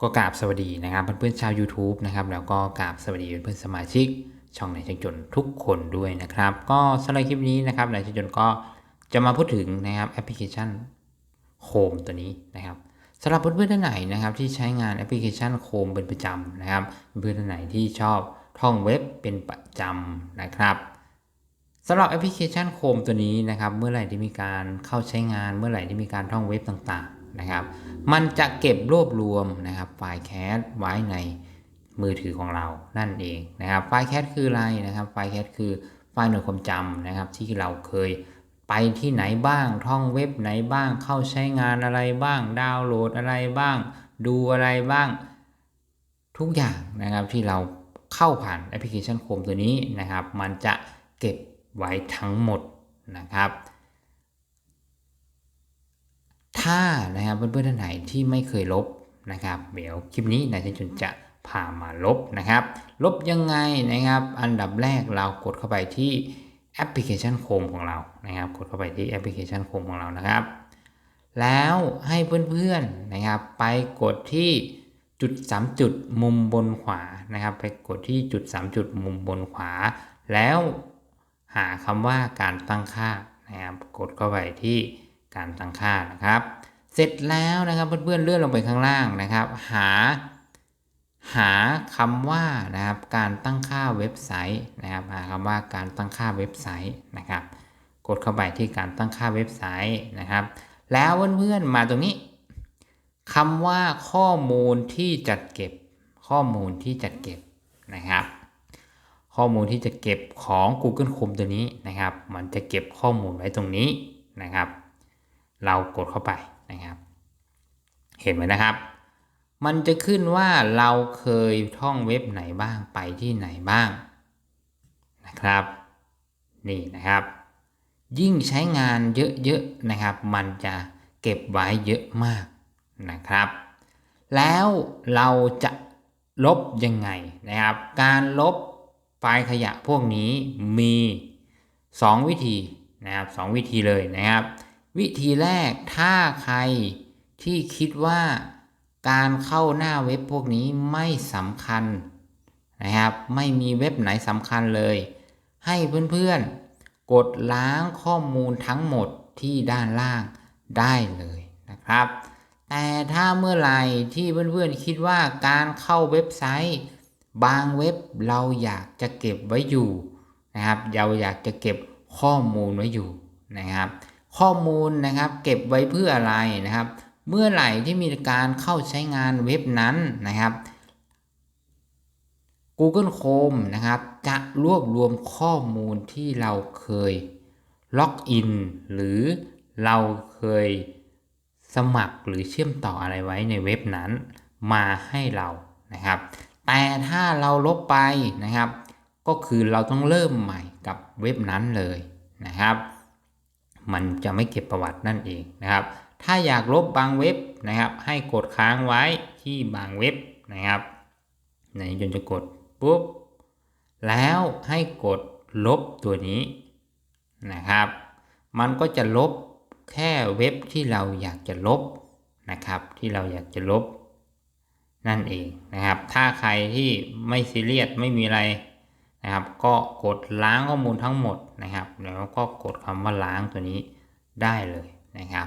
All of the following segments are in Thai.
ก็กราบสวัสดีนะครับเพื่อนๆชาว YouTube นะครับแล้วก็กราบสวัสดีเพื่อนๆสมาชิก ช่องในช่างจนทุกคนด้วยนะครับ ก็สำหรับคลิปนี้นะครับในช่างจนก็จะมาพูดถึงนะครับแอปพลิเคชัน Chrome ตัวนี้นะครับสำหรับเพื่อนๆท่านไหนนะครับที่ใช้งานแอปพลิเคชัน Chrome เป็นประจำนะครับ เพื่อนๆท่านไหนที่ชอบท่องเว็บเป็นประจำนะครับสำหรับแอปพลิเคชันโคมตัวนี้นะครับ เมื่อไหร่ที่มีการเข้าใช้งาน เมื่อไหร่ที่มีการท่องเว็บต่าง นะครับ มันจะเก็บรวบรวมนะครับไฟล์แคชไว้ในมือถือของเรานั่นเองนะครับ ไฟล์แคชคืออะไรนะครับ ไฟล์แคชคือไฟล์หน่วยความจำนะครับ ที่เราเคยไปที่ไหนบ้าง ท่องเว็บไหนบ้าง เข้าใช้งานอะไรบ้าง ดาวน์โหลดอะไรบ้าง ดูอะไรบ้าง ทุกอย่างนะครับที่เราเข้าผ่านแอปพลิเคชันโคมตัวนี้นะครับ มันจะเก็บไว้ทั้งหมดนะครับ ถ้านะครับเพื่อนๆท่านไหนที่ไม่เคยลบนะครับ เดี๋ยวคลิปนี้นายจุนจะพามาลบนะครับ ลบยังไงนะครับ อันดับแรกเรากดเข้าไปที่แอปพลิเคชันโคมของเรานะครับ กดเข้าไปที่แอปพลิเคชันโคมของเรานะครับ แล้วให้เพื่อนๆนะครับ ไปกดที่จุด 3 จุดมุมบนขวานะครับ ไปกดที่จุด 3 จุดมุมบนขวา แล้วหาคำว่าการตั้งค่านะครับ กดเข้าไปที่ การตั้งค่านะครับ เสร็จแล้วนะครับเพื่อนๆเลื่อนลงไปข้างล่างนะครับ หา หาคำว่านะครับการตั้งค่าเว็บไซต์นะครับหาคำว่าการตั้งค่าเว็บไซต์นะครับ กดเข้าไปที่การตั้งค่าเว็บไซต์นะครับ แล้วเพื่อนๆมาตรงนี้คำว่าข้อมูลที่จัดเก็บ ข้อมูลที่จัดเก็บนะครับ ข้อมูลที่จะเก็บของ Google Chrome ตัวนี้นะครับ มันจะเก็บข้อมูลไว้ตรงนี้นะครับ เรากดเข้าไปนะครับ เห็นไหมนะครับ มันจะขึ้นว่าเราเคยท่องเว็บไหนบ้างไปที่ไหนบ้างนะครับ นี่นะครับ ยิ่งใช้งานเยอะๆนะครับ มันจะเก็บไว้เยอะมากนะครับ แล้วเราจะลบยังไงนะครับ การลบไฟล์ขยะพวกนี้มี 2 วิธีนะครับสวิธีเลยนะครับ วิธีแรกถ้าใครที่คิดว่าการเข้าหน้าเว็บพวกนี้ไม่สำคัญนะครับ ไม่มีเว็บไหนสำคัญเลย ให้เพื่อนๆ กดล้างข้อมูลทั้งหมดที่ด้านล่างได้เลยนะครับ แต่ถ้าเมื่อไหร่ที่เพื่อนๆคิดว่าการเข้าเว็บไซต์ บางเว็บเราอยากจะเก็บไว้อยู่นะครับ เราอยากจะเก็บข้อมูลไว้อยู่นะครับ ข้อมูลนะครับเก็บไว้เพื่ออะไรนะครับ เมื่อไหร่ที่มีการเข้าใช้งานเว็บนั้นนะครับ Google Chrome นะครับ จะรวบรวมข้อมูลที่เราเคยล็อกอินหรือเราเคยสมัครหรือเชื่อมต่ออะไรไว้ในเว็บนั้นมาให้เรานะครับ แต่ถ้าเราลบไปนะครับ ก็คือเราต้องเริ่มใหม่กับเว็บนั้นเลยนะครับ มันจะไม่เก็บประวัตินั่นเองนะครับ ถ้าอยากลบบางเว็บนะครับ ให้กดค้างไว้ที่บางเว็บนะครับในจนจะกดปุ๊บแล้วให้กดลบตัวนี้นะครับ มันก็จะลบแค่เว็บที่เราอยากจะลบนะครับ ที่เราอยากจะลบนั่นเองนะครับ ถ้าใครที่ไม่ซีเรียสไม่มีอะไร นะครับ ก็กดล้างข้อมูลทั้งหมดนะครับ แล้วก็กดคำว่าล้างตัวนี้ได้เลยนะครับ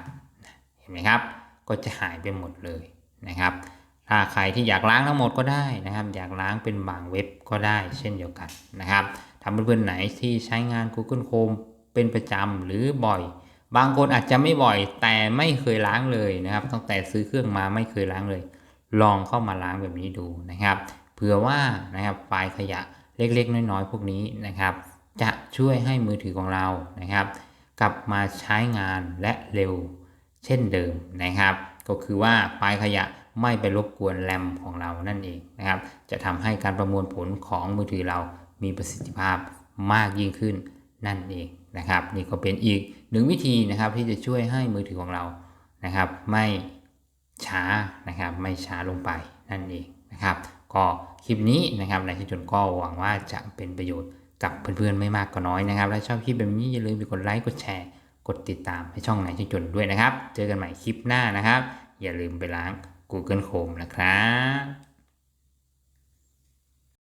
เห็นไหมครับ ก็จะหายไปหมดเลยนะครับ ถ้าใครที่อยากล้างทั้งหมดก็ได้นะครับ อยากล้างเป็นบางเว็บก็ได้เช่นเดียวกันนะครับทำเพื่อนๆไหนที่ใช้งาน Google Chrome เป็นประจำหรือบ่อย บางคนอาจจะไม่บ่อยแต่ไม่เคยล้างเลยนะครับตั้งแต่ซื้อเครื่องมาไม่เคยล้างเลย ลองเข้ามาล้างแบบนี้ดูนะครับ เผื่อว่านะครับไฟล์ขยะ เล็กๆ น้อยๆ พวกนี้นะครับ จะช่วยให้มือถือของเรานะครับ กลับมาใช้งานและเร็วเช่นเดิมนะครับ ก็คือว่าไฟล์ขยะไม่ไปรบกวนแรมของเรานั่นเองนะครับ จะทำให้การประมวลผลของมือถือเรามีประสิทธิภาพมากยิ่งขึ้นนั่นเองนะครับ นี่ก็เป็นอีกหนึ่งวิธีนะครับที่จะช่วยให้มือถือของเรานะครับ ไม่ช้านะครับ ไม่ช้าลงไปนั่นเองนะครับ ก็คลิปนี้นะครับนายชิจนก็หวังว่าจะเป็นประโยชน์กับเพื่อนๆไม่มากก็น้อยนะครับและชอบคลิปแบบนี้อย่าลืมกดไลค์กดแชร์ กดติดตามให้ช่องนายชิจนด้วยนะครับ เจอกันใหม่คลิปหน้านะครับ อย่าลืมไปล้าง Google Chrome นะครับ